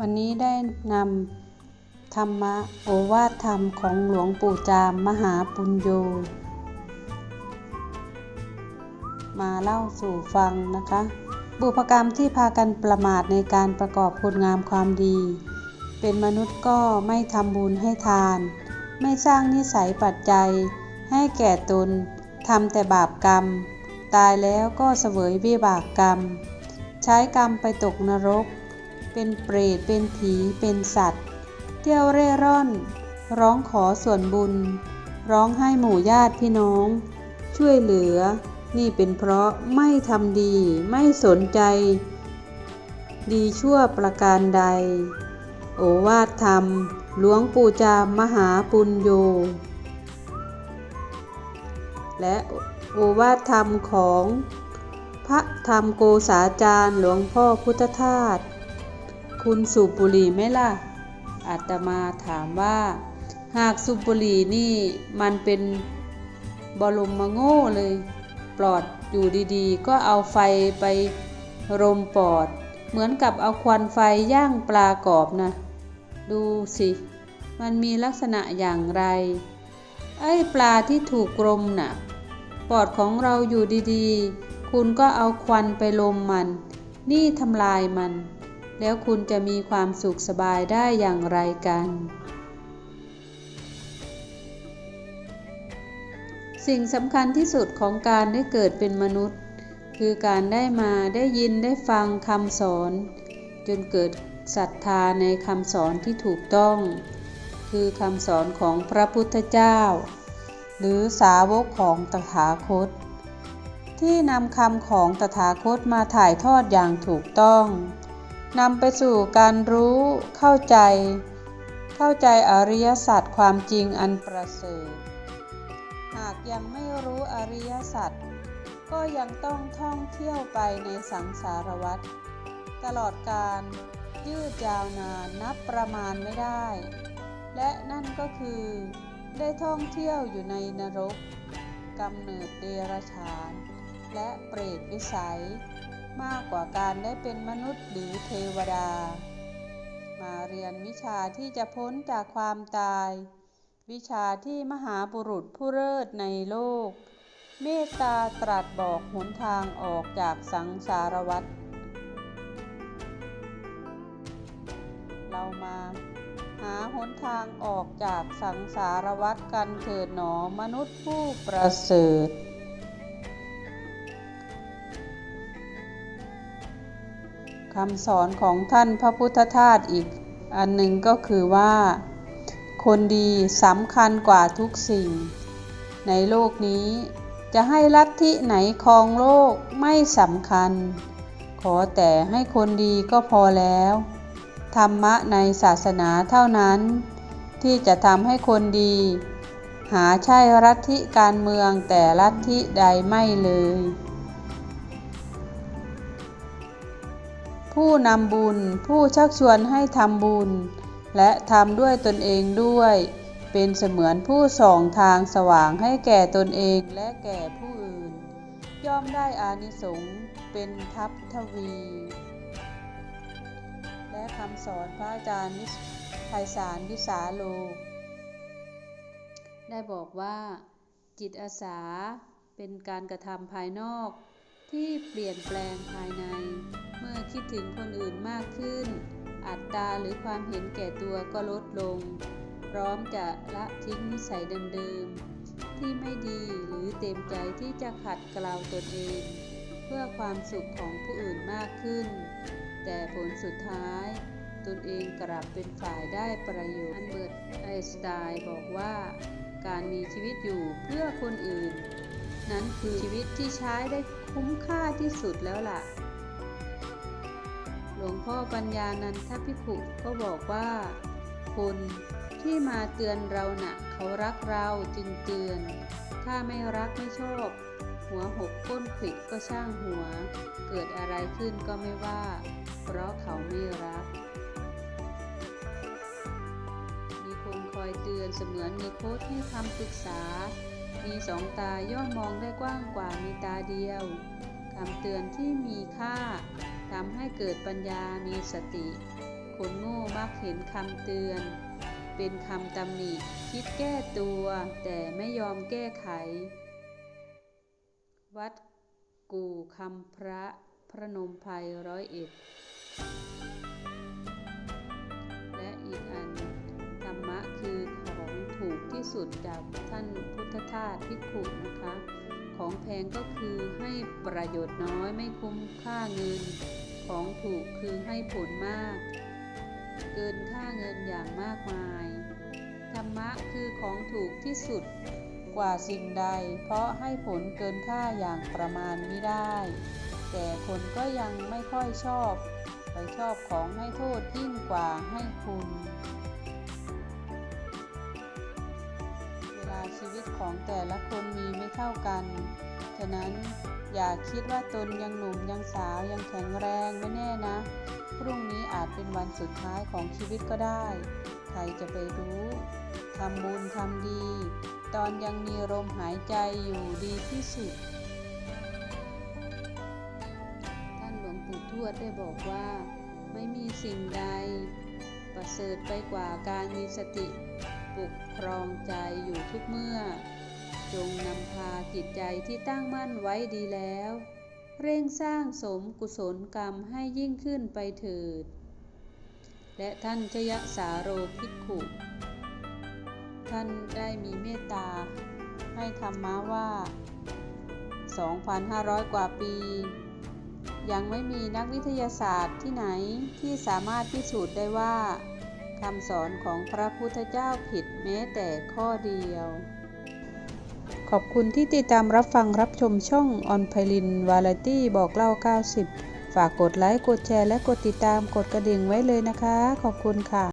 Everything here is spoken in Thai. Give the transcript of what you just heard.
วันนี้ได้นำธรรมะโอวาทธรรมของหลวงปู่จามมหาปุญโญมาเล่าสู่ฟังนะคะ บุพกรรมที่พากันประมาทในการประกอบคุณงามความดี เป็นมนุษย์ก็ไม่ทำบุญให้ทาน ไม่สร้างนิสัยปัจจัย ให้แก่ตนทำแต่บาปกรรม ตายแล้วก็เสวยวิบากกรรม ใช้กรรมไปตกนรก เป็นเปรต เป็นผี เป็นสัตว์ เที่ยวเร่ร่อน ร้องขอส่วนบุญ ร้องให้หมู่ญาติพี่น้อง ช่วยเหลือ นี่เป็นเพราะไม่ทำดี ไม่สนใจ ดีชั่วประการใด โอวาทธรรม หลวงปู่จามมหาปุญโญและโอวาทธรรมของพระธรรมโกษาจารย์หลวงพ่อพุทธทาส คุณสูบบุหรี่ไหมล่ะ อาตมาถามว่า หากสูบบุหรี่นี่มันเป็นบรมมาโง่เลย ปลอดอยู่ดีๆ ก็เอาไฟไปรมปอด เหมือนกับเอาควันไฟย่างปลากรอบนะ ดูสิ มันมีลักษณะอย่างไร ไอ้ปลาที่ถูกกรมน่ะ ปอดของเราอยู่ดีๆ คุณก็เอาควันไปลมมัน นี่ทำลายมัน แล้วคุณจะมีความสุขสบายได้อย่างไรกัน สิ่งสำคัญที่สุดของการได้เกิดเป็นมนุษย์ คือการได้มาได้ยินได้ฟังคำสอน จนเกิดศรัทธาในคำสอนที่ถูกต้อง คือคำสอนของพระพุทธเจ้า หรือสาวกของตถาคต ที่นำคำของตถาคตมาถ่ายทอดอย่างถูกต้อง นำไปสู่การรู้เข้าใจ เข้าใจอริยสัจความจริงอันประเสริฐ หากยังไม่รู้อริยสัจก็ยังต้องท่องเที่ยวไปในสังสารวัฏตลอดการยืดยาวนานนับประมาณไม่ได้ และนั่นก็คือได้ท่องเที่ยวอยู่ในนรกกำเนิดเดรัจฉาน และเปรตวิสัย มากกว่าการได้เป็นมนุษย์หรือเทวดา มาเรียนวิชาที่จะพ้นจากความตาย วิชาที่มหาบุรุษผู้เลิศในโลก เมตตาตรัสบอกหนทางออกจากสังสารวัฏเรามาหาหนทางออกจากสังสารวัฏกันเถิดหนอมนุษย์ผู้ประเสริฐ คำสอนของท่านพระพุทธทาสอีกอันหนึ่งก็คือว่า คนดีสำคัญกว่าทุกสิ่ง ในโลกนี้จะให้ลัทธิไหนครองโลกไม่สำคัญ ขอแต่ให้คนดีก็พอแล้ว ธรรมะในศาสนาเท่านั้น ที่จะทำให้คนดี หาใช่ลัทธิการเมืองแต่ลัทธิใดไม่เลย ผู้นำบุญ ผู้ชักชวนให้ทำบุญ และทำด้วยตนเองด้วย เป็นเสมือนผู้ส่องทางสว่างให้แก่ตนเองและแก่ผู้อื่น ย่อมได้อานิสงส์เป็นทัพทวี และคำสอนพระอาจารย์ไพศาลวิสาโล ได้บอกว่าจิตอาสาเป็นการกระทำภายนอก ที่เปลี่ยนแปลงภายใน เมื่อคิดถึงคนอื่นมากขึ้น อัตตาหรือความเห็นแก่ตัวก็ลดลง พร้อมจะละทิ้งนิสัยเดิมๆ ที่ไม่ดีหรือเต็มใจที่จะขัดเกลาตนเอง เพื่อความสุขของผู้อื่นมากขึ้น แต่ผลสุดท้ายตนเองกลับเป็นฝ่ายได้ประโยชน์อันเบิร์ตไอสไตน์บอกว่า การมีชีวิตอยู่เพื่อคนอื่น นั้นคือชีวิตที่ใช้ได้คุ้มค่าที่สุดแล้วล่ะ หลวงพ่อปัญญานันทพิขุก็บอกว่า คนที่มาเตือนเรานะ่ะ เขารักเราจึงเตือน ถ้าไม่รักไม่ชอบ หัวหกก้นขิดก็ช่างหัว เกิดอะไรขึ้นก็ไม่ว่า เพราะเขาไม่รัก มีคนคอยเตือนเสมือนมีโค้ชให้คำปรึกษา มีสองตาย่อมมองได้กว้างกว่ามีตาเดียวคำเตือนที่มีค่าทำให้เกิดปัญญามีสติ คนโง่มักเห็นคำเตือน เป็นคำตำหนิคิดแก้ตัว แต่ไม่ยอมแก้ไข วัดกู่คำพระพระนมไพรร้อยเอ็ดและอีกอัน ธรรมะคือ ที่สุดจากท่านพุทธทาสพิขุนะคะ ของแพงก็คือให้ประโยชน์น้อยไม่คุ้มค่าเงิน ของถูกคือให้ผลมาก เกินค่าเงินอย่างมากมาย ธรรมะคือของถูกที่สุดกว่าสิ่งใด เพราะให้ผลเกินค่าอย่างประมาณไม่ได้ แต่คนก็ยังไม่ค่อยชอบ ไปชอบของให้โทษยิ่งกว่าให้คุณ ชีวิตของแต่ละคนมีไม่เท่ากัน ฉะนั้นอย่าคิดว่าตนยังหนุ่มยังสาวยังแข็งแรงไม่แน่นะ พรุ่งนี้อาจเป็นวันสุดท้ายของชีวิตก็ได้ ใครจะไปรู้ทำบุญทำดี ตอนยังมีลมหายใจอยู่ดีที่สุด ท่านหลวงปู่ทวดได้บอกว่า ไม่มีสิ่งใด ประเสริฐไปกว่าการมีสติ ปกครองใจอยู่ทุกเมื่อ จงนำพาจิตใจที่ตั้งมั่นไว้ดีแล้ว เร่งสร้างสมกุศลกรรมให้ยิ่งขึ้นไปเถิด และท่านชยสาโรภิกขุท่านได้มีเมตตา ให้ธรรมะว่า 2,500 กว่าปี ยังไม่มีนักวิทยาศาสตร์ที่ไหนที่สามารถพิสูจน์ได้ว่า คำสอนของพระพุทธเจ้าผิดแม้แต่ข้อเดียว ขอบคุณที่ติดตามรับฟังรับชมช่องออนไพลินวาไรตี้บอกเล่า 90 ฝากกดไลค์ กดแชร์ และกดติดตามกดกระดิ่งไว้เลยนะคะ ขอบคุณค่ะ